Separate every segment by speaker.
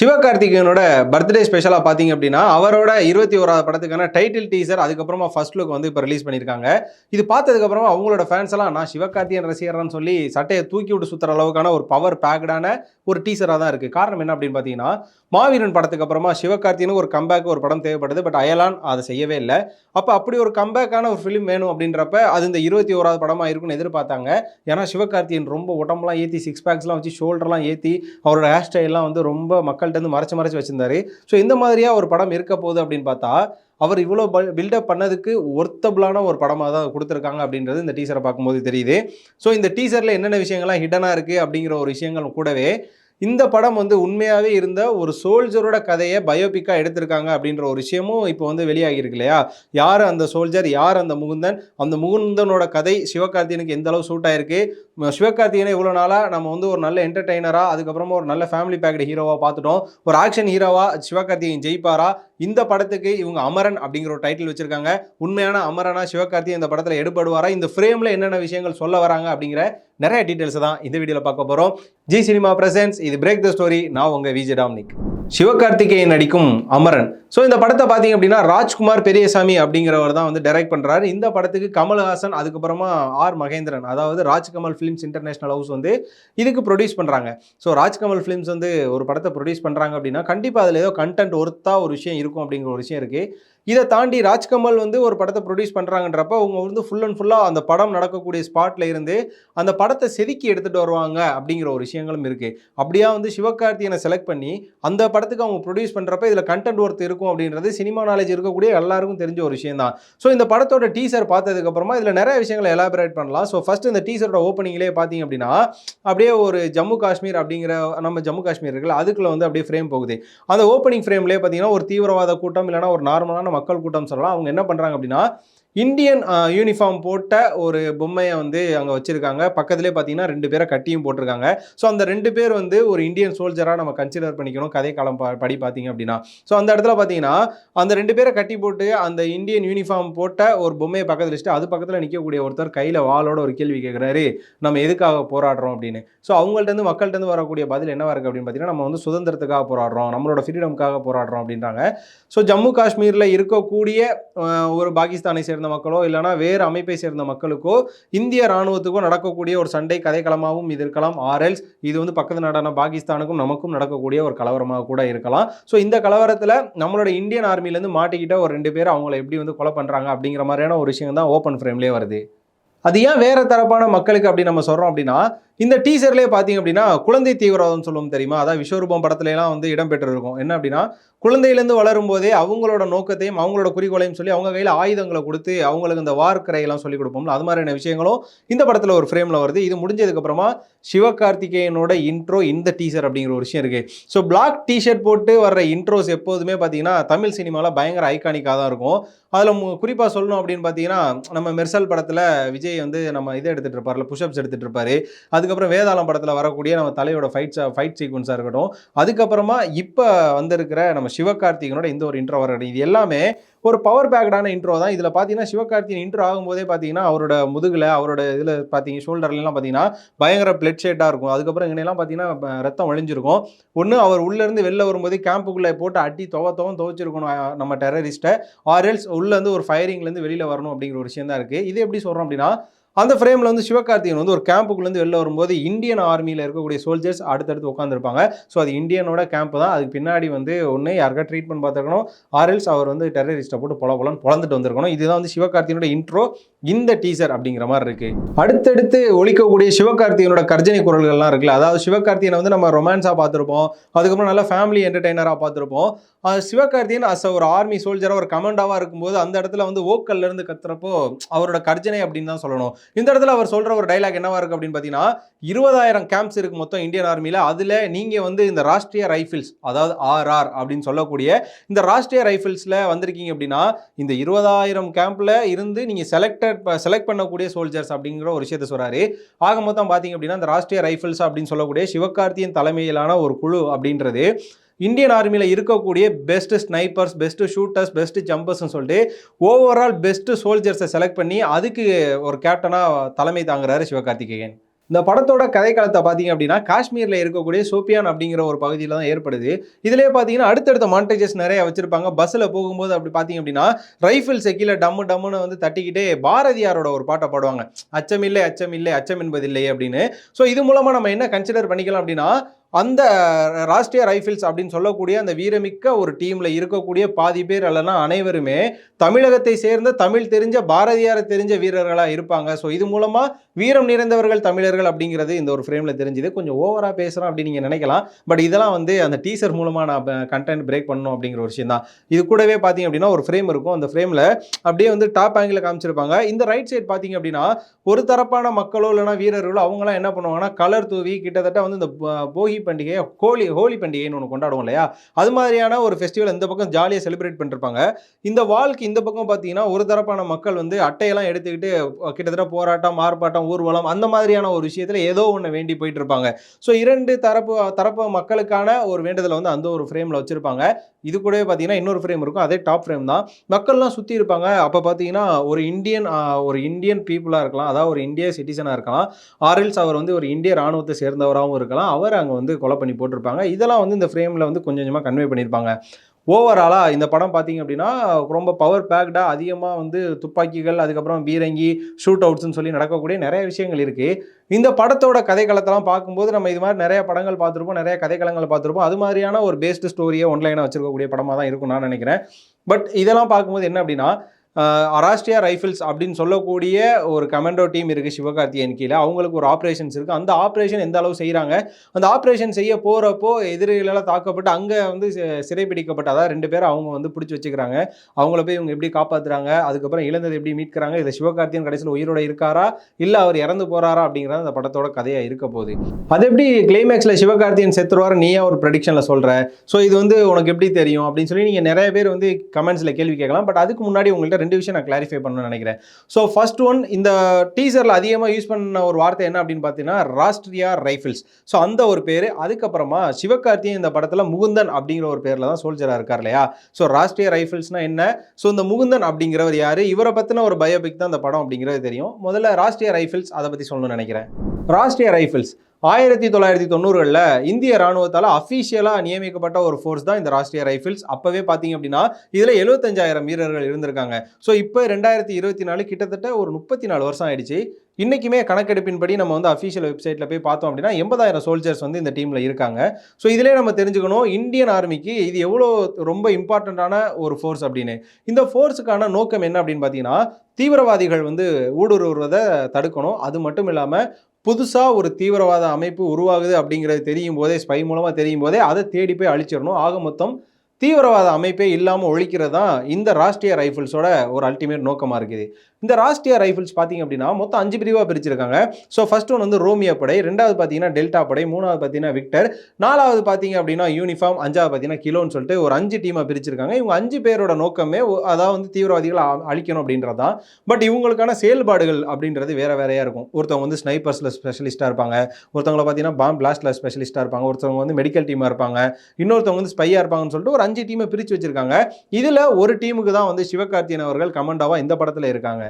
Speaker 1: சிவகார்த்திகேயனோட birthday ஸ்பெஷலாக பார்த்தீங்க அப்படின்னா அவரோட இருபத்தி ஓராவது படத்துக்கான டைட்டில் டீசர் அதுக்கப்புறமா ஃபர்ஸ்ட் லுக் வந்து இப்போ ரிலீஸ் பண்ணியிருக்காங்க. இது பார்த்ததுக்கப்புறமா அவங்களோட ஃபேன்ஸ் எல்லாம் நான் சிவகார்த்திகேயன் ரசிகர்னு சொல்லி சட்டையை தூக்கி விட்டு சுற்றுற அளவுக்கான ஒரு பவர் பேக்டான ஒரு டீசராக தான் இருக்குது காரணம் என்ன அப்படின்னு பார்த்தீங்கன்னா மாவீரன் படத்துக்கு அப்புறமா சிவகார்த்திகனுக்கு ஒரு கம்பேக் ஒரு படம் தேவைப்படுது பட் அயலான் அதை செய்யவே இல்லை. அப்போ அப்படி ஒரு கம்பேக்கான ஒரு ஃபிலிம் வேணும் அப்படின்றப்ப அது இந்த இருபத்தி ஓராவது படமாக இருக்கும்னு எதிர்பார்த்தாங்க. ஏன்னா சிவகார்த்திகேயன் ரொம்ப உடம்புலாம் ஏற்றி சிக்ஸ் பேக்ஸ்லாம் வச்சு ஷோல்டர்லாம் ஏற்றி அவரோட ஹேர் ஸ்டைல்லாம் வந்து ரொம்ப மக்கள் இருந்து மறைச்சு மறைச்சு வச்சிருந்தாரு. ஸோ இந்த மாதிரியா ஒரு படம் இருக்க போகுது அப்படின்னு பார்த்தா அவர் இவ்வளோ பில்டப் பண்ணதுக்கு ஒர்த்தபிளான ஒரு படமாக தான் கொடுத்துருக்காங்க அப்படின்றது இந்த டீசரை பார்க்கும்போது தெரியுது. ஸோ இந்த டீசரில் என்னென்ன விஷயங்கள்லாம் ஹிடனாக இருக்குது அப்படிங்கிற ஒரு விஷயங்கள் கூடவே இந்த படம் வந்து உண்மையாகவே இருந்த ஒரு சோல்ஜரோட கதையை பயோபிக்காக எடுத்திருக்காங்க அப்படின்ற ஒரு விஷயமும் இப்போ வந்து வெளியாகியிருக்கு இல்லையா? யார் அந்த சோல்ஜர்? யார் அந்த முகுந்தன்? அந்த முகுந்தனோட கதை சிவகார்த்தியனுக்கு எந்த அளவு சூட் ஆயிருக்கு? ம- சிவகார்த்திகேயனை இவ்வளோ நாளாக நம்ம வந்து ஒரு நல்ல என்டர்டெய்னராக அதுக்கப்புறமா ஒரு நல்ல ஃபேமிலி பேக்கட் ஹீரோவாக பார்த்துட்டோம். ஒரு ஆக்ஷன் ஹீரோவா சிவகார்த்திகேயன் ஜெயிப்பாரா? இந்த படத்துக்கு இவங்க அமரன் அப்படிங்கிற ஒரு டைட்டில் வச்சுருக்காங்க. உண்மையான அமரனா சிவகார்த்திகேயன் இந்த படத்தில் எடுபடுவாரா? இந்த ஃப்ரேமில் என்னென்ன விஷயங்கள் சொல்ல வராங்க அப்படிங்கிற நிறைய டீட்டெயில்ஸ் தான் இந்த வீடியோவில் பார்க்க போகிறோம் ஜி சினிமா பிரசன்ஸ் இது பிரேக் த ஸ்டோரி நான் உங்கள் விஜய் டாம்னிக் சிவகார்த்திகேயன் நடிக்கும் அமரன். ஸோ இந்த படத்தை பார்த்தீங்க அப்படின்னா ராஜ்குமார் பெரியசாமி அப்படிங்கிறவர் தான் வந்து டைரக்ட் பண்ணுறாரு இந்த படத்துக்கு கமல்ஹாசன் அதுக்கப்புறமா ஆர் மகேந்திரன் அதாவது ராஜ்கமல் ஃபிலிம்ஸ் இன்டர்நேஷனல் ஹவுஸ் வந்து இதுக்கு ப்ரொடியூஸ் பண்ணுறாங்க ஸோ ராஜ்கமல் ஃபிலிம்ஸ் வந்து ஒரு படத்தை ப்ரொடியூஸ் பண்ணுறாங்க அப்படின்னா கண்டிப்பாக அதில் ஏதோ கண்டென்ட் ஒர்த்தா ஒரு விஷயம் இருக்கும் அப்படிங்கிற ஒரு விஷயம் இருக்குது இதை தாண்டி ராஜ்கமல் வந்து ஒரு படத்தை ப்ரொடியூஸ் பண்ணுறாங்கன்றப்ப அவங்க வந்து ஃபுல் அண்ட் ஃபுல்லாக அந்த படம் நடக்கக்கூடிய ஸ்பாட்டில் இருந்து அந்த படத்தை செதுக்கி எடுத்துகிட்டு வருவாங்க அப்படிங்கிற ஒரு விஷயங்களும் இருக்குது அப்படியா வந்து சிவகார்த்தியனை செலக்ட் பண்ணி அந்த படத்துக்கு அவங்க ப்ரொடியூஸ் பண்ணுறப்ப இதில் கண்டென்ட் ஒர்த் இருக்கும் அப்படின்றது சினிமா நாலேஜ் இருக்கக்கூடிய எல்லாருக்கும் தெரிஞ்ச ஒரு விஷயம் தான் ஸோ இந்த படத்தோட டீசர் பார்த்ததுக்கப்புறமா இதில் நிறைய விஷயங்களை எலாபரேட் பண்ணலாம். ஸோ ஃபஸ்ட் இந்த டீசரோட ஓப்பனிங்லேயே பார்த்தீங்க அப்படின்னா அப்படியே ஒரு ஜம்மு காஷ்மீர் அப்படிங்கிற நம்ம ஜம்மு காஷ்மீர் இருக்குல்ல அதுக்குள்ள வந்து அப்படியே ஃப்ரேம் போகுது. அந்த ஓப்பனிங் ஃப்ரேம்லேயே பார்த்தீங்கன்னா ஒரு தீவிரவாத கூட்டம் இல்லைனா ஒரு நார்மலான மக்கள் கூட்டம் சொல்லலாம். அவங்க என்ன பண்ணுறாங்க அப்படின்னா இந்தியன் யூனிஃபார்ம் போட்ட ஒரு பொம்மையை வந்து அங்கே வச்சுருக்காங்க. பக்கத்துலேயே பார்த்தீங்கன்னா ரெண்டு பேரை கட்டியும் போட்டிருக்காங்க. ஸோ அந்த ரெண்டு பேர் வந்து ஒரு இந்தியன் சோல்ஜராக நம்ம கன்சிடர் பண்ணிக்கணும். கதை காலம் படி பார்த்தீங்க அப்படின்னா. ஸோ அந்த இடத்துல பார்த்தீங்கன்னா அந்த ரெண்டு பேரை கட்டி போட்டு அந்த இந்தியன் யூனிஃபார்ம் போட்ட ஒரு பொம்மையை பக்கத்தில் வச்சுட்டு அது பக்கத்தில் நிற்கக்கூடிய ஒருத்தர் கையில் வாளோட ஒரு கேள்வி கேட்குறாரு நம்ம எதுக்காக போராடுறோம்? அப்படின்னு. ஸோ அவங்கள்ட்ட மக்கள்கிட்ட வரக்கூடிய பதில் என்னவாக இருக்குது அப்படின்னு பார்த்தீங்கன்னா நம்ம வந்து சுதந்திரத்துக்காக போராடுறோம் நம்மளோட ஃப்ரீடம்காக போராடுறோம் அப்படின்றாங்க. ஸோ ஜம்மு காஷ்மீரில் இருக்கக்கூடிய ஒரு பாகிஸ்தானை சேர்ந்த மக்களோ இல்லைனா வேறு அமைப்பை சேர்ந்த மக்களுக்கோ இந்திய ராணுவத்துக்கோ நடக்கக்கூடிய ஒரு சண்டை கதைக்களமாகவும் இது இருக்கலாம். ஆர்எல்ஸ் இது வந்து பக்கத்து நாடான பாகிஸ்தானுக்கும் நமக்கும் நடக்கக்கூடிய ஒரு கலவரமாக கூட இருக்கலாம். ஸோ இந்த கலவரத்தில் நம்மளோட இந்தியன் ஆர்மிலேருந்து மாட்டிக்கிட்ட ஒரு ரெண்டு பேர் அவங்கள எப்படி வந்து கொலை பண்ணுறாங்க அப்படிங்கிற மாதிரியான ஒரு விஷயம் தான் ஓப்பன் ஃப்ரேம்லேயே வருது. அது ஏன் வேறு தரப்பான மக்களுக்கு அப்படி நம்ம சொல்கிறோம் அப்படின்னா இந்த டீசர்லேயே பார்த்தீங்க அப்படின்னா குழந்தை தீவிரவாதம் சொல்லுவோம் தெரியுமா? அதான் விஸ்வரூபம் படத்துலலாம் வந்து இடம்பெற்றிருக்கும். என்ன அப்படின்னா குழந்தையிலேருந்து வளரும் போதே அவங்களோட நோக்கத்தையும் அவங்களோட குறிக்கோளையும் சொல்லி அவங்க கையில் ஆயுதங்களை கொடுத்து அவங்களுக்கு இந்த வார்க்கரையெல்லாம் சொல்லி கொடுப்போம்ல அது மாதிரியான விஷயங்களும் இந்த படத்தில் ஒரு ஃப்ரேமில் வருது. இது முடிஞ்சதுக்கப்புறமா சிவகார்த்திகேயனோட இன்ட்ரோ இந்த டீசர் அப்படிங்கிற ஒரு விஷயம் இருக்குது ஸோ பிளாக் டிஷர்ட் போட்டு வர்ற இன்ட்ரோஸ் எப்போதுமே பார்த்தீங்கன்னா தமிழ் சினிமாவில் பயங்கர ஐகானிக்காக தான் இருக்கும். அதில் குறிப்பாக சொல்லணும் அப்படின்னு பார்த்தீங்கன்னா நம்ம மெர்சல் படத்தில் விஜய் வந்து நம்ம இதை எடுத்துகிட்டு இருப்பார்ல புஷ்அப்ஸ் எடுத்துகிட்டு அதுக்கு அதுக்கப்புறம் வேதாளம் படத்தில் வரக்கூடிய நம்ம தலையோட ஃபைட் ஃபைட் சீக்வன்ஸாக இருக்கட்டும் அதுக்கப்புறமா இப்போ வந்திருக்கிற நம்ம சிவகார்த்திகனோட இந்த ஒரு இன்ட்ரோ வர இது எல்லாமே ஒரு பவர் பேக்டான இன்ட்ரோ தான். இதில் பார்த்தீங்கன்னா சிவகார்த்தியின் இன்ட்ரோ ஆகும்போதே பார்த்தீங்கன்னா அவரோட முதுகில் அவரோட இதில் பார்த்தீங்க ஷோல்டர்லாம் பார்த்தீங்கன்னா பயங்கர பிளட் ஷேட்டாக இருக்கும். அதுக்கப்புறம் இங்கெல்லாம் பார்த்தீங்கன்னா ரத்தம் வழிஞ்சிருக்கும் ஒன்று அவர் உள்ளேருந்து வெளில வரும்போது கேம்புக்குள்ளே போட்டு அட்டி துவ துவம் துவச்சிருக்கணும் நம்ம டெரரிஸ்ட்டை ஆர்எல்ஸ் உள்ளேருந்து ஒரு ஃபயரிங்லேருந்து வெளியில் வரணும் அப்படிங்கிற ஒரு விஷயம் தான் இருக்குது இது எப்படி சொல்கிறோம் அப்படின்னா அந்த ஃப்ரேமில் வந்து சிவகார்த்திகேயன் வந்து ஒரு கேம்புக்குள்ளேருந்து வெளில வரும்போது இந்தியன் ஆர்மியில் இருக்கக்கூடிய சோல்ஜர்ஸ் அடுத்தடுத்து உட்காந்துருப்பாங்க ஸோ அது இந்தியனோட கேம்ப் தான். அதுக்கு பின்னாடி வந்து ஒன்று யாருக்கா ட்ரீட்மெண்ட் பார்த்துருக்கணும் ஆர்எல்ஸ் அவர் வந்து டெரரிஸ்ட்டை போட்டு பொல பொலன்னு பொழந்துட்டு வந்திருக்கணும். இதுதான் வந்து சிவகார்த்திகனோட இன்ட்ரோ இந்த டீசர் அப்படிங்கிற மாதிரி இருக்குது அடுத்தடுத்து ஒழிக்கக்கூடிய சிவகார்த்திகனோட கர்ஜனை குரல்கள்லாம் இருக்குல்ல. அதாவது சிவகார்த்திகனை வந்து நம்ம ரொமான்ஸாக பார்த்துருப்போம். அதுக்கப்புறம் நல்ல ஃபேமிலி என்டர்டைனராக பார்த்துருப்போம். சிவகார்த்தியன் அஸ் ஒரு ஆர்மி சோல்ஜராக ஒரு கமாண்டாவாக இருக்கும்போது அந்த இடத்துல வந்து ஓக்கல்லேருந்து கத்துறப்போ அவரோட கர்ஜனை அப்படின்னு தான் சொல்லணும். இந்த இடத்துல அவர் சொல்கிற ஒரு டைலாக் என்னவா இருக்குது அப்படின்னு பார்த்தீங்கன்னா இருபதாயிரம் கேம்ப்ஸ் இருக்கு மொத்தம் இந்தியன் ஆர்மியில் அதில் நீங்கள் வந்து இந்த ராஷ்ட்ரிய ரைஃபிள்ஸ் அதாவது ஆர்ஆர் அப்படின்னு சொல்லக்கூடிய இந்த ராஷ்ட்ரிய ரைஃபிள்ஸில் வந்திருக்கீங்க அப்படின்னா இந்த இருபதாயிரம் கேம்ப்பில் இருந்து நீங்கள் செலக்டட் செலக்ட் பண்ணக்கூடிய சோல்ஜர்ஸ் அப்படிங்கிற ஒரு விஷயத்த சொல்கிறாரு ஆக மொத்தம் பார்த்தீங்க அப்படின்னா இந்த ராஷ்ட்ரிய ரைஃபிள்ஸ் அப்படின்னு சொல்லக்கூடிய சிவகார்த்தியின் தலைமையிலான ஒரு குழு அப்படின்றது இந்தியன் ஆர்மியில் இருக்கக்கூடிய best snipers best shooters best ஜம்பர்ஸ்னு சொல்லிட்டு ஓவரால் பெஸ்ட் சோல்ஜர்ஸை செலக்ட் பண்ணி அதுக்கு ஒரு கேப்டனாக தலைமை தாங்குறாரு சிவகார்த்திகேயன். இந்த படத்தோட கதைக்காலத்தை பார்த்தீங்க அப்படின்னா காஷ்மீரில் இருக்கக்கூடிய சோப்பியான் அப்படிங்கிற ஒரு பகுதியில் தான் ஏற்படுது. இதிலே பார்த்தீங்கன்னா அடுத்தடுத்த மாண்டேஜஸ் நிறைய வச்சிருப்பாங்க. பஸ்ஸில் போகும்போது அப்படி பார்த்தீங்க அப்படின்னா ரைஃபிள் கீழே டம்மு டம்முன்னு வந்து தட்டிக்கிட்டே பாரதியாரோட ஒரு பாட்டை பாடுவாங்க. அச்சமில்லை அச்சமில்லை அச்சம் என்பதில்லை அப்படின்னு. ஸோ இது மூலமாக நம்ம என்ன கன்சிடர் பண்ணிக்கலாம் அப்படின்னா அந்த ராஷ்டிரிய ரைஃபிள்ஸ் அப்படின்னு சொல்லக்கூடிய அந்த வீரமிக்க ஒரு டீமில் இருக்கக்கூடிய பாதி பேர் அல்லனா அனைவருமே தமிழகத்தை சேர்ந்த தமிழ் தெரிஞ்ச பாரதியாரை தெரிஞ்ச வீரர்களாக இருப்பாங்க. ஸோ இது மூலமாக வீரம் நிறைந்தவர்கள் தமிழர்கள் அப்படிங்கிறது இந்த ஒரு ஃப்ரேமில் தெரிஞ்சுது. கொஞ்சம் ஓவராக பேசுகிறோம் அப்படின்னு நீங்கள் நினைக்கலாம். பட் இதெல்லாம் வந்து அந்த டீசர் மூலமாக நான் கண்டென்ட் பிரேக் பண்ணணும் அப்படிங்கிற ஒரு விஷயம் தான் இது கூடவே பார்த்தீங்க அப்படின்னா ஒரு ஃப்ரேம் இருக்கும். அந்த ஃப்ரேமில் அப்படியே வந்து டாப் ஆங்கிளில் காமிச்சிருப்பாங்க. இந்த ரைட் சைடு பார்த்தீங்க அப்படின்னா ஒரு தரப்பான மக்களோ இல்லைனா வீரர்களோ அவங்களாம் என்ன பண்ணுவாங்கன்னா கலர் தூவி கிட்டத்தட்ட வந்து இந்த போகி பண்டிகையை ஹோலி ஹோலி பண்டிகைன்னு ஒன்று கொண்டாடுவோம் இல்லையா? அது மாதிரியான ஒரு ஃபெஸ்டிவல் இந்த பக்கம் ஜாலியாக செலிப்ரேட் பண்ணிருப்பாங்க. இந்த வாழ்க்கை இந்த பக்கம் பார்த்தீங்கன்னா ஒரு தரப்பான மக்கள் வந்து அட்டையெல்லாம் எடுத்துக்கிட்டு கிட்டத்தட்ட போராட்டம் ஆர்ப்பாட்டம் ஊர்வலம் அந்த மாதிரியான ஒரு விஷயத்தில் ஏதோ ஒன்று வேண்டி போயிட்டு இருப்பாங்க. ஸோ இரண்டு தரப்பு தரப்பு மக்களுக்கான ஒரு வேண்டுதலை வந்து அந்த ஒரு ஃப்ரேமில் வச்சுருப்பாங்க. இது கூடவே பார்த்தீங்கன்னா இன்னொரு ஃப்ரேம் இருக்கும். அதே டாப் ஃப்ரேம் தான். மக்கள்லாம் சுற்றி இருப்பாங்க. அப்போ பார்த்தீங்கன்னா ஒரு இந்தியன் ஒரு இந்தியன் பீப்புளாக இருக்கலாம். அதாவது ஒரு இந்திய சிட்டிசனாக இருக்கலாம். ஆர்எல்ஸ் அவர் வந்து ஒரு இந்திய ராணுவத்தை சேர்ந்தவராகவும் இருக்கலாம். அவர் அங்கே வந்து கொலை பண்ணி போட்டிருப்பாங்க. இதெல்லாம் வந்து இந்த ஃப்ரேமில் வந்து கொஞ்சம் கொஞ்சமாக கன்வே பண்ணியிருப்பாங்க. ஓவராலாக இந்த படம் பார்த்தீங்க அப்படின்னா ரொம்ப பவர் பேக்டாக அதிகமாக வந்து துப்பாக்கிகள் அதுக்கப்புறம் பீரங்கி ஷூட் அவுட்ஸ்னு சொல்லி நடக்கக்கூடிய நிறைய விஷயங்கள் இருக்குது இந்த படத்தோட கதைக்களத்தெல்லாம் பார்க்கும்போது நம்ம இது மாதிரி நிறைய படங்கள் பார்த்துருப்போம் நிறைய கதைக்களங்கள் பார்த்துருப்போம். அது மாதிரியான ஒரு பேஸ்டு ஸ்டோரியை ஒன்லைனாக வச்சிருக்கக்கூடிய படமாக தான் இருக்கும் நான் நினைக்கிறேன். பட் இதெல்லாம் பார்க்கும்போது என்ன அப்படின்னா அராஸ்டியா ராஷ்டிரியா ரைஃபிள்ஸ் அப்படின்னு சொல்லக்கூடிய ஒரு கமெண்டோ டீம் இருக்குது சிவகார்த்தியன் கீழே. அவங்களுக்கு ஒரு ஆப்ரேஷன்ஸ் இருக்குது அந்த ஆப்ரேஷன் எந்த அளவு செய்கிறாங்க அந்த ஆப்ரேஷன் செய்ய போகிறப்போ எதிரிகளால் தாக்கப்பட்டு அங்கே வந்து சி- அதாவது ரெண்டு பேரும் அவங்க வந்து பிடிச்சி வச்சுக்கிறாங்க. அவங்கள போய் இவங்க எப்படி காப்பாற்றுறாங்க அதுக்கப்புறம் இழந்தது எப்படி மீட்கிறாங்க? இதை சிவகார்த்தியன் கடைசியில் உயிரோட இருக்காரா? இல்லை அவர் இறந்து போகிறாரா அப்படிங்கிறது அந்த படத்தோட கதையாக இருக்க போகுது. அது எப்படி கிளைமேக்ஸில் சிவகார்த்தியன் செத்துருவார்? நீயே ஒரு ப்ரடிக்ஷனில் சொல்கிற ஸோ இது வந்து உனக்கு எப்படி தெரியும்? அப்படின்னு சொல்லி நீங்கள் நிறைய பேர் வந்து கமெண்ட்ஸில் கேள்வி கேட்கலாம். பட் அதுக்கு முன்னாடி உங்கள்கிட்ட ரெண்டு விஷயம் நான் கிளாரிஃபை பண்ணணும்னு நினைக்கிறேன். ஸோ ஃபர்ஸ்ட் ஒன் இந்த டீசரில் அதிகமாக யூஸ் பண்ண ஒரு வார்த்தை என்ன அப்படின்னு பார்த்தீங்கன்னா ராஷ்ட்ரியா ரைஃபிள்ஸ் ஸோ அந்த ஒரு பேர். அதுக்கப்புறமா சிவகார்த்தியன் இந்த படத்தில் முகுந்தன் அப்படிங்கிற ஒரு பேரில் தான் சோல்ஜராக இருக்கார் இல்லையா? ஸோ ராஷ்ட்ரிய ரைஃபிள்ஸ்னால் என்ன? ஸோ இந்த முகுந்தன் அப்படிங்கிறவர் யார்? இவரை பற்றின ஒரு பயோபிக் தான் இந்த படம் அப்படிங்கிறது தெரியும். முதல்ல ராஷ்ட்ரிய ரைஃபிள்ஸ் அதை பற்றி சொல்லணும்னு நினைக்கிறேன். ராஷ்ட்ரிய ரைஃபிள்ஸ் ஆயிரத்தி தொள்ளாயிரத்தி தொண்ணூறுகளில் இந்திய ராணுவத்தால் அஃபீஷியலாக நியமிக்கப்பட்ட ஒரு ஃபோர்ஸ் தான் இந்த ராஷ்ட்ரிய ரைஃபிள்ஸ் அப்போவே பார்த்தீங்க அப்படின்னா இதில் எழுபத்தஞ்சாயிரம் வீரர்கள் இருந்திருக்காங்க. ஸோ இப்போ ரெண்டாயிரத்தி இருபத்தி நாலு கிட்டத்தட்ட ஒரு முப்பத்தி நாலு வருஷம் ஆயிடுச்சு. இன்றைக்குமே கணக்கெடுப்பின்படி நம்ம வந்து அஃபீஷியல் வெப்சைட்டில் போய் பார்த்தோம் அப்படின்னா எண்பதாயிரம் சோல்ஜர்ஸ் வந்து இந்த டீமில் இருக்காங்க. ஸோ இதிலே நம்ம தெரிஞ்சுக்கணும் இந்தியன் ஆர்மிக்கு இது எவ்வளோ ரொம்ப இம்பார்ட்டண்ட்டான ஒரு ஃபோர்ஸ் அப்படின்னு. இந்த ஃபோர்ஸுக்கான நோக்கம் என்ன அப்படின்னு பார்த்தீங்கன்னா தீவிரவாதிகள் வந்து ஊடுருவுறதை தடுக்கணும். அது மட்டும் இல்லாமல் புதுசாக ஒரு தீவிரவாத அமைப்பு உருவாகுது அப்படிங்கிறது தெரியும் போதே ஸ்பை மூலமாக தெரியும் போதே அதை தேடி போய் அழிச்சிடணும். ஆக மொத்தம் தீவிரவாத அமைப்பே இல்லாமல் ஒழிக்கிறது தான் இந்த ராஷ்ட்ரிய ரைஃபிள்ஸோட ஒரு அல்டிமேட் நோக்கமாக இருக்குது. இந்த ராஷ்ட்ரிய ரைஃபிள்ஸ் பார்த்தீங்க அப்படின்னா மொத்தம் அஞ்சு பிரிவாக பிரிச்சிருக்காங்க. ஸோ ஃபர்ஸ்ட் ஒன் வந்து ரோமியோ படை ரெண்டாவது பார்த்தீங்கன்னா டெல்டா படை மூணாவது பார்த்தீங்கன்னா விக்டர் நாலாவது பார்த்தீங்க அப்படின்னா யூனிஃபார்ம் அஞ்சாவது பார்த்தீங்கன்னா கிலோன்னு சொல்லிட்டு ஒரு அஞ்சு டீமாக பிரிச்சிருக்காங்க. இவங்க அஞ்சு பேரோட நோக்கமே அதாவது வந்து தீவிரவாதிகளை அழிக்கணும் அப்படின்றது. தான் பட் இவங்களுக்கான செயல்பாடுகள் அப்படின்றது வேற வேறையாக இருக்கும். ஒருத்தவங்க வந்து ஸ்னைப்பர்ஸில் ஸ்பெஷலிஸ்ட்டாக இருப்பாங்க. ஒருத்தவங்களை பார்த்தீங்கன்னா பாம் பிளாஸ்டில் ஸ்பெஷலிஸ்ட்டாக இருப்பாங்க. ஒருத்தவங்க வந்து மெடிக்கல் டீமாக இருப்பாங்க. இன்னொருத்தவங்க வந்து ஸ்பையாக இருப்பாங்கன்னு சொல்லிட்டு ஒரு அஞ்சு டீமை பிரித்து வச்சுருக்காங்க. இதில் ஒரு டீமுக்கு தான் வந்து சிவகார்த்தியன் அவர்கள் கமாண்டாவாக இந்த படத்தில் இருக்காங்க.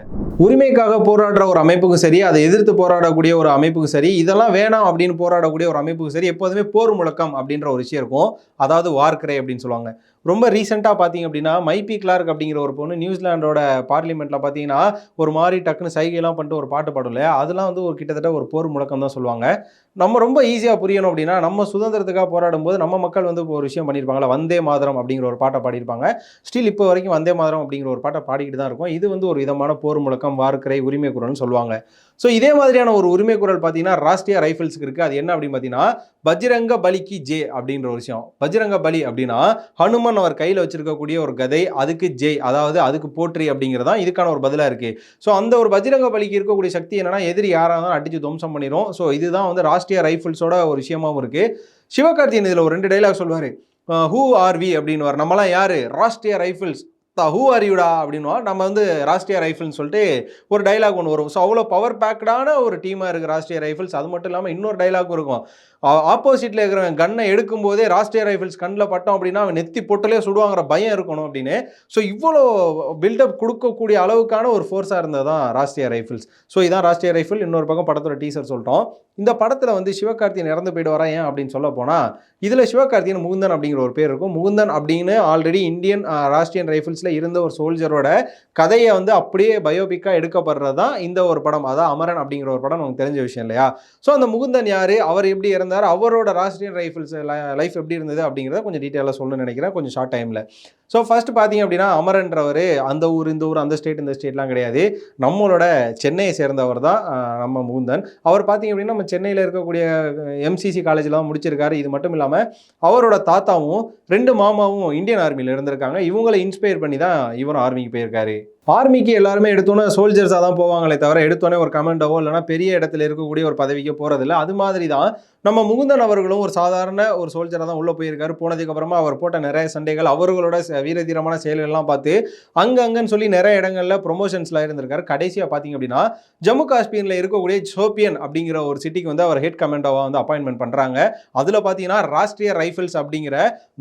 Speaker 1: உரிமைக்காக போராடுற ஒரு அமைப்புக்கும் சரி அதை எதிர்த்து போராடக்கூடிய ஒரு அமைப்புக்கும் சரி இதெல்லாம் வேணாம் அப்படின்னு போராடக்கூடிய ஒரு அமைப்புக்கும் சரி எப்போதுமே போர் முழக்கம் அப்படின்ற ஒரு விஷயம் இருக்கும். அதாவது வார்க்கரை அப்படின்னு சொல்லுவாங்க. ரொம்ப ரீசெண்டாக பார்த்தீங்க அப்படின்னா மைபி கிளார்க் அப்படிங்கிற ஒரு பொண்ணு நியூசிலாண்டோட பார்லிமெண்ட்டில் பார்த்தீங்கன்னா ஒரு மாதிரி டக்குன்னு சைகைலாம் பண்ணிட்டு ஒரு பாட்டு பாடும் இல்லையா? அதெல்லாம் வந்து ஒரு கிட்டத்தட்ட ஒரு போர் முழக்கம் தான் சொல்லுவாங்க. நம்ம ரொம்ப ஈஸியாக புரியணும் அப்படின்னா நம்ம சுதந்திரத்துக்காக போராடும் போது நம்ம மக்கள் வந்து ஒரு விஷயம் பண்ணியிருப்பாங்களா வந்தே மாதரம் அப்படிங்கிற ஒரு பாட்டை பாடியிருப்பாங்க. ஸ்டில் இப்போ வரைக்கும் வந்தே மாதரம் அப்படிங்கிற ஒரு பாட்டை பாடிக்கிட்டு தான் இருக்கும். இது வந்து ஒரு விதமான போர் முழக்கம் வார்க்கரை உரிமை குரல்னு சொல்லுவாங்க. ஸோ இதே மாதிரியான ஒரு உரிமை குரல் பார்த்தீங்கன்னா ராஷ்ட்ரிய ரைஃபிள்ஸ்க்கு இருக்குது அது என்ன அப்படின்னு பார்த்தீங்கன்னா பஜ்ரங்க பலிக்கு ஜே அப்படின்ற ஒரு விஷயம். பஜ்ரங்க பலி அப்படின்னா ஹனுமன் அவர் கையில் வச்சிருக்கக்கூடிய ஒரு கதை அதுக்கு ஜெய் அதாவது அதுக்கு போற்றி அப்படிங்கிறதா இதுக்கான ஒரு பதிலாக இருக்குது ஸோ அந்த ஒரு பஜ்ரங்க பலிக்கு இருக்கக்கூடிய சக்தி என்னன்னா எதிரி யாராக இருந்தாலும் அடிச்சு துவம்சம் பண்ணிடும் ஸோ இதுதான் வந்து ராஷ்ட்ரிய ரைஃபிள்ஸோட ஒரு விஷயமாவும் இருக்குது சிவகார்த்தியன் இதில் ஒரு ரெண்டு டைலாக் சொல்லுவார். ஹூ ஆர் வி அப்படின்னு நம்மளாம் யார்? ராஷ்ட்ரிய ரைஃபிள்ஸ் ஹூ ஆரியுடா அப்படின்னுவா நம்ம வந்து ராஷ்டிரிய ரைஃபிள்னு சொல்லிட்டு ஒரு டைலாக் ஒன்று வரும். ஸோ அவ்வளோ பவர் பேக்கடான ஒரு டீமாக இருக்குது ராஷ்டிரிய ரைஃபிள்ஸ் அது மட்டும் இல்லாமல் இன்னொரு டைலாக் இருக்கும். ஆப்போசிட்டில் இருக்கிறவன் கண்ணை எடுக்கும்போதே ராஷ்டிரிய ரைஃபிள்ஸ் கண்ணில் பட்டோம் அப்படின்னா அவன் நெத்தி பொட்டலே சுடுவாங்கிற பயம் இருக்கணும் அப்படின்னு. ஸோ இவ்வளோ பில்டப் கொடுக்கக்கூடிய அளவுக்கான ஒரு ஃபோர்ஸாக இருந்தது தான் ராஷ்டிரிய ரைஃபிள்ஸ் ஸோ இதான் ராஷ்டிரிய ரைஃபிள் இன்னொரு பக்கம் படத்தோட டீசர் சொல்லிட்டோம். இந்த படத்தில் வந்து சிவகார்த்தியன் இறந்து போயிடுவாரா ஏன் அப்படின்னு சொல்ல போனால் இதில் சிவகார்த்தியன் முகுந்தன் அப்படிங்கிற ஒரு பேர் இருக்கும். முகுந்தன் அப்படின்னு ஆல்ரெடி இந்தியன் ராஷ்டிரியன் ரைஃபிள்ஸில் இருந்த ஒரு சோல்ஜரோட கதையை வந்து அப்படியே பயோபிக்காக எடுக்கப்படுறது தான் இந்த ஒரு படம். அதான் அமரன் அப்படிங்கிற ஒரு படம் நமக்கு தெரிஞ்ச விஷயம் இல்லையா? ஸோ அந்த முகுந்தன் யார்? அவர் எப்படி இறந்து இருந்தார். அவரோட ராஷ்டிரியன் ரைஃபிள்ஸ் லைஃப் எப்படி இருந்தது அப்படிங்கிறத கொஞ்சம் டீட்டெயிலாக சொல்லணும்னு நினைக்கிறேன். கொஞ்சம் ஷார்ட் டைமில். ஸோ ஃபர்ஸ்ட் பார்த்தீங்க அப்படின்னா அமரன்றவர் அந்த ஊர் இந்த ஊர் அந்த ஸ்டேட் இந்த ஸ்டேட்லாம் கிடையாது. நம்மளோட சென்னையை சேர்ந்தவர் தான் நம்ம முகுந்தன். அவர் பார்த்தீங்க அப்படின்னா நம்ம சென்னையில் இருக்கக்கூடிய எம்சிசி காலேஜில் முடிச்சிருக்காரு. இது மட்டும் இல்லாமல் அவரோட தாத்தாவும் ரெண்டு மாமாவும் இந்தியன் ஆர்மியில் இருந்திருக்காங்க. இவங்களை இன்ஸ்பயர் பண்ணி தான் இவரும் ஆர்மிக்கு போயிருக்காரு. ஆர்மிக்கு எல்லாருமே எடுத்தோன்னே சோல்ஜர்ஸாக தான் போவாங்களே தவிர எடுத்தோன்னே ஒரு கமெண்டவோ இல்லைனா பெரிய இடத்துல இருக்கக்கூடிய ஒரு பதவிக்கோ போகிறதில்ல அது மாதிரி தான் நம்ம முகுந்தன் அவர்களும் ஒரு சாதாரண ஒரு சோல்ஜராக தான் உள்ளே போயிருக்காரு. போனதுக்கப்புறமா அவர் போட்ட நிறைய சண்டைகள் அவர்களோட ச- வீரதீரமான செயல்கள்லாம் பார்த்து அங்கங்கன்னு சொல்லி நிறைய இடங்கள்ல ப்ரொமோஷன்ஸ்லாம் இருந்திருக்காரு. கடைசியாக பார்த்தீங்க அப்படின்னா ஜம்மு காஷ்மீரில் இருக்கக்கூடிய சோப்பியன் அப்படிங்கிற ஒரு சிட்டிக்கு வந்து அவர் ஹெட் கமெண்டோவாக வந்து அப்பாயின்மெண்ட் பண்ணுறாங்க அதில் பார்த்தீங்கன்னா ராஷ்ட்ரிய ரைஃபிள்ஸ் அப்படிங்கிற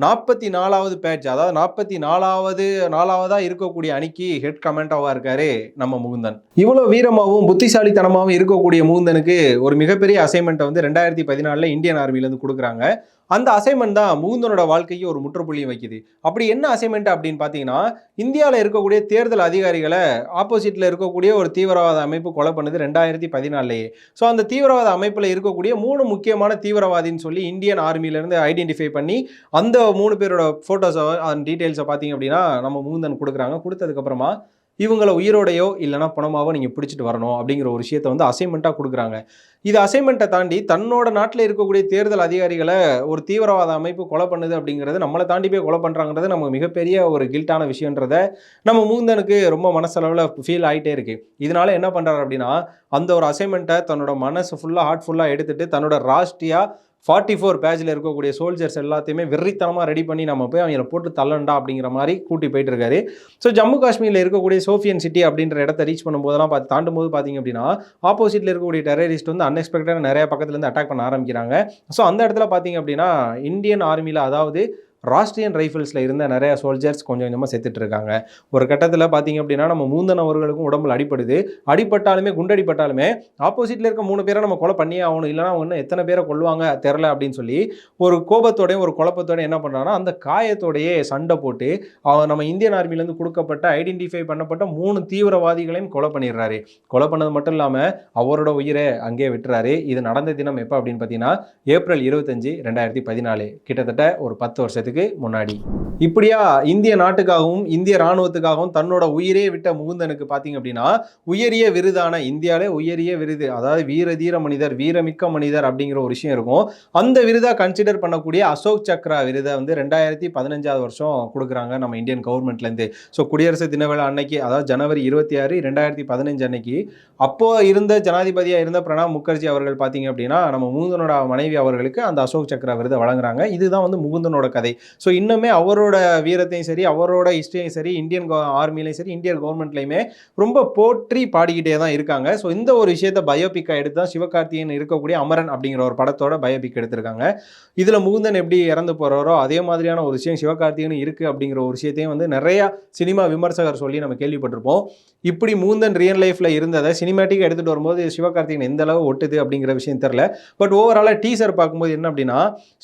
Speaker 1: நாற்பத்தி நாலாவது பேட்ச் அதாவது நாற்பத்தி நாலாவது நாலாவதாக இருக்கக்கூடிய அணிக்கு ஹெட் கமெண்டோவாக இருக்காரு நம்ம முகுந்தன். இவ்வளோ வீரமாகவும் புத்திசாலித்தனமாகவும் இருக்கக்கூடிய முகுந்தனுக்கு ஒரு மிகப்பெரிய அசைன்மெண்ட்டை வந்து ரெண்டாயிரத்தி பதினாலில் இந்தியன் ஆர்மிலேருந்து கொடுக்குறாங்க. அந்த அசைன்மெண்ட் தான் முகுந்தனோட வாழ்க்கைக்கு ஒரு முற்றுப்புள்ளியும் வைக்குது. அப்படி என்ன அசைன்மெண்ட் அப்படின்னு பார்த்தீங்கன்னா இந்தியாவில் இருக்கக்கூடிய தேர்தல் அதிகாரிகளை ஆப்போசிட்டில் இருக்கக்கூடிய ஒரு தீவிரவாத அமைப்பு கொலை பண்ணுது ரெண்டாயிரத்தி பதினாலேயே ஸோ அந்த தீவிரவாத அமைப்பில் இருக்கக்கூடிய மூணு முக்கியமான தீவிரவாதின்னு சொல்லி இந்தியன் ஆர்மியிலேருந்து ஐடென்டிஃபை பண்ணி அந்த மூணு பேரோட ஃபோட்டோஸை அந்த டீட்டெயில்ஸை பார்த்தீங்க அப்படின்னா நம்ம முகுந்தன் கொடுக்குறாங்க. கொடுத்ததுக்கப்புறமா இவங்களை உயிரோடையோ இல்லைனா பணமாவோ நீங்கள் பிடிச்சிட்டு வரணும் அப்படிங்கிற ஒரு விஷயத்தை வந்து அசைன்மெண்ட்டாக கொடுக்குறாங்க. இது அசைன்மெண்ட்டை தாண்டி தன்னோட நாட்டில் இருக்கக்கூடிய தேர்தல் அதிகாரிகளை ஒரு தீவிரவாத அமைப்பு கொலை பண்ணுது அப்படிங்கிறது நம்மளை தாண்டி போய் கொலை பண்ணுறாங்கிறது நமக்கு மிகப்பெரிய ஒரு கில்ட்டான விஷயன்றத நம்ம மூந்தனுக்கு ரொம்ப மனசளவில் ஃபீல் ஆகிட்டே இருக்கு. இதனால என்ன பண்ணுறாரு அப்படின்னா அந்த ஒரு அசைன்மெண்ட்டை தன்னோட மனசு ஃபுல்லாக ஹார்ட் ஃபுல்லாக எடுத்துட்டு தன்னோட ராஷ்டிரியா ஃபார்ட்டி ஃபோர் பேஜில் இருக்கக்கூடிய சோல்ஜர்ஸ் எல்லாத்தையுமே வெறித்தனமாக ரெடி பண்ணி நம்ம போய் அவங்கள போட்டு தள்ளண்டா அப்படிங்கிற மாதிரி கூட்டி போயிட்டு இருக்காரு. ஸோ ஜம்மு காஷ்மீரில் இருக்கக்கூடிய சோஃபியன் சிட்டி அப்படின்ற இடத்த ரீச் பண்ணும்போதெல்லாம் பார்த்து தாண்டும் போது பார்த்தீங்க அப்படின்னா ஆப்போசிட்டில் இருக்கக்கூடிய டெரரிஸ்ட் வந்து அன்எக்ஸ்பெக்டடாக நிறைய பக்கத்துலேருந்து அட்டாக் பண்ண ஆரம்பிக்கிறாங்க. ஸோ அந்த இடத்துல பார்த்தீங்க அப்படின்னா இந்தியன் ஆர்மியில் அதாவது ராஷ்டிரியன் ரைஃபிள்ஸில் இருந்த நிறைய சோல்ஜர்ஸ் கொஞ்சம் கொஞ்சமாக செத்துட்டு இருக்காங்க ஒரு கட்டத்தில் பார்த்தீங்க அப்படின்னா நம்ம மூந்தன் அவர்களுக்கும் உடம்புல அடிப்படுது அடிப்பட்டாலுமே குண்டடிப்பட்டாலுமே ஆப்போசிட்டில் இருக்க மூணு பேரை நம்ம கொலை பண்ணியே ஆகணும். இல்லைனா அவங்க இன்னும் எத்தனை பேரை கொல்லுவாங்க தெரில அப்படின்னு சொல்லி ஒரு கோபத்தோடையும் ஒரு குழப்பத்தோடையும் என்ன பண்ணுறாங்கன்னா அந்த காயத்தோடையே சண்டை போட்டு அவன் நம்ம இந்தியன் ஆர்மிலேருந்து கொடுக்கப்பட்ட ஐடென்டிஃபை பண்ணப்பட்ட மூணு தீவிரவாதிகளையும் கொலை பண்ணிடுறாரு. கொலை பண்ணது மட்டும் இல்லாமல் அவரோட உயிரை அங்கேயே விட்டுறாரு. இது நடந்த தினம் எப்போ அப்படின்னு பார்த்தீங்கன்னா ஏப்ரல் இருபத்தஞ்சு ரெண்டாயிரத்தி பதினாலு. கிட்டத்தட்ட ஒரு பத்து வருஷத்துக்கு முன்னாடி. இப்படியா இந்திய நாட்டுக்காகவும் இந்திய ராணுவத்துக்காகவும் தன்னோட உயிரே விட்ட முகுந்தனுக்கு பார்த்தீங்க அப்படின்னா உயரிய விருதான இந்தியாவிலே உயரிய விருது. அதாவது வீர தீர மனிதர் வீரமிக்க மனிதர் அப்படிங்கிற ஒரு விஷயம் இருக்கும். அந்த விருதா கன்சிடர் பண்ணக்கூடிய அசோக் சக்ரா விருதை வந்து ரெண்டாயிரத்தி பதினஞ்சாவது வருஷம் கொடுக்குறாங்க நம்ம இந்தியன் கவர்மெண்ட்லேருந்து. ஸோ குடியரசு தினவிழா அன்னைக்கு அதாவது ஜனவரி இருபத்தி ஆறு ரெண்டாயிரத்தி பதினஞ்சு அன்னைக்கு அப்போ இருந்த ஜனாதிபதியாக இருந்த பிரணாப் முகர்ஜி அவர்கள் பார்த்தீங்க அப்படின்னா நம்ம முகுந்தனோட மனைவி அவர்களுக்கு அந்த அசோக் சக்ரா விருதை வழங்குறாங்க. இதுதான் வந்து முகுந்தனோட கதை. ஸோ இன்னுமே அவரோட வீரத்தையும் சரி அவரோட ஹிஸ்டரியும் சரி இந்தியன் ஆர்மிலையும் சரி இந்தியன் கவர்மெண்ட்லையுமே ரொம்ப போற்றி பாடிக்கிட்டே தான் இருக்காங்க. ஸோ இந்த ஒரு விஷயத்தை பயோபிக்காக எடுத்து தான் சிவகார்த்திகேயன் இருக்கக்கூடிய அமரன் அப்படிங்கிற ஒரு படத்தோட பயோபிக் எடுத்திருக்காங்க. இதில் முகுந்தன் எப்படி இறந்து போகிறாரோ அதே மாதிரியான ஒரு விஷயம் சிவகார்த்திகேயன் இருக்குது அப்படிங்கிற ஒரு விஷயத்தையும் வந்து நிறையா சினிமா விமர்சகர் சொல்லி நம்ம கேள்விப்பட்டிருப்போம். இப்படி மூந்தன் ரியல் லைஃப்பில் இருந்ததை சினிமேட்டிக்காக எடுத்துகிட்டு வரும்போது சிவகார்த்திகேயன் எந்த அளவு ஒட்டுது அப்படிங்கிற விஷயம் தெரில பட் ஓவராலாக டீசர் பார்க்கும்போது என்ன அப்படின்னா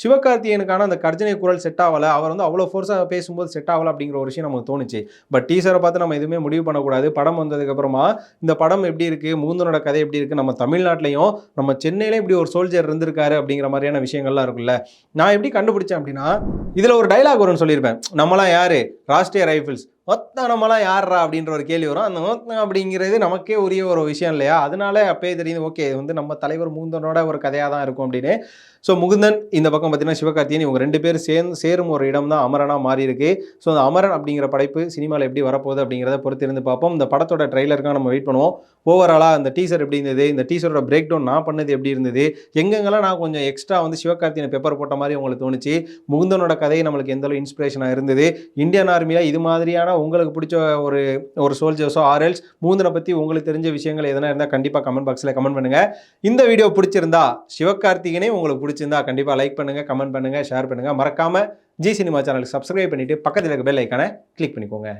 Speaker 1: சிவகார்த்திகேயனுக்கான அந்த கர்ஜனை குரல் செட் ஆகலை. அவர் வந்து அவ்வளோ ஃபோர்ஸாக பேசும்போது செட் ஆகலை அப்படிங்கிற ஒரு விஷயம் நமக்கு தோணுச்சு. பட் டீசரை பார்த்து நம்ம எதுவுமே முடிவு பண்ணக்கூடாது. படம் வந்ததுக்கப்புறமா இந்த படம் எப்படி இருக்குது மூந்தனோட கதை எப்படி இருக்குது நம்ம தமிழ்நாட்டிலையும் நம்ம சென்னையிலே இப்படி ஒரு சோல்ஜர் இருந்திருக்காரு அப்படிங்கிற மாதிரியான விஷயங்கள்லாம் இருக்குல்ல நான் எப்படி கண்டுபிடிச்சேன் அப்படின்னா இதில் ஒரு டைலாக் வரும்னு சொல்லியிருப்பேன். நம்மளாம் யார்? ராஷ்டிரிய ரைஃபிள்ஸ் ஒத்தனமெல்லாம் நம்மளாம் யார்ரா அப்படின்ற ஒரு கேள்வி வரும். அந்த ஒத்தனம் அப்படிங்கிறது நமக்கே உரிய ஒரு விஷயம் இல்லையா? அதனால அப்பயே தெரியுது ஓகே இது வந்து நம்ம தலைவர் முகுந்தனோட ஒரு கதையாக தான் இருக்கும் அப்படின்னு. ஸோ முகுந்தன் இந்த பக்கம் பார்த்தீங்கன்னா சிவகார்த்தியன் இவங்க ரெண்டு பேரும் சேர்ந்து சேரும் ஒரு இடம் தான் அமரனாக மாறி இருக்கு. ஸோ அந்த அமரன் அப்படிங்கிற படைப்பு சினிமாவில் எப்படி வரப்போகுது அப்படிங்கிறத பொறுத்து இருந்து பார்ப்போம். இந்த படத்தோட ட்ரெய்லருக்காக நம்ம வெயிட் பண்ணுவோம். ஓவராலாக அந்த டீசர் எப்படி இருந்தது? இந்த டீசரோட பிரேக் டவுன் நான் பண்ணது எப்படி இருந்தது? எங்கெங்கெல்லாம் நான் கொஞ்சம் எக்ஸ்ட்ரா வந்து சிவகார்த்தியனை பெப்பர் போட்ட மாதிரி உங்களுக்கு தோணுச்சு? முகுந்தனோட கதை நம்மளுக்கு எந்த அளவு இன்ஸ்பிரேஷனாக இருந்தது? இந்தியன் ஆர்மியில் இது மாதிரியான உங்களுக்கு பிடிச்ச ஒரு ஒரு சோல்ஜர்ஸோ ஆர்எல்ஸ் மூந்தனை பற்றி உங்களுக்கு தெரிஞ்ச விஷயங்கள் எதனா இருந்தால் கண்டிப்பாக கமெண்ட் பாக்ஸில் கமெண்ட் பண்ணுங்கள் இந்த வீடியோ பிடிச்சிருந்தா சிவகார்த்திகனே உங்களுக்கு பிடிச்சிருந்தா கண்டிப்பாக லைக் பண்ணுங்கள் கமெண்ட் பண்ணுங்கள் ஷேர் பண்ணுங்கள் மறக்காமல் ஜி சினிமா சேனலுக்கு சப்ஸ்கிரைப் பண்ணிவிட்டு பக்கத்தில் இருக்க பெல் ஐக்கானை கிளிக் பண்ணிக்கோங்க.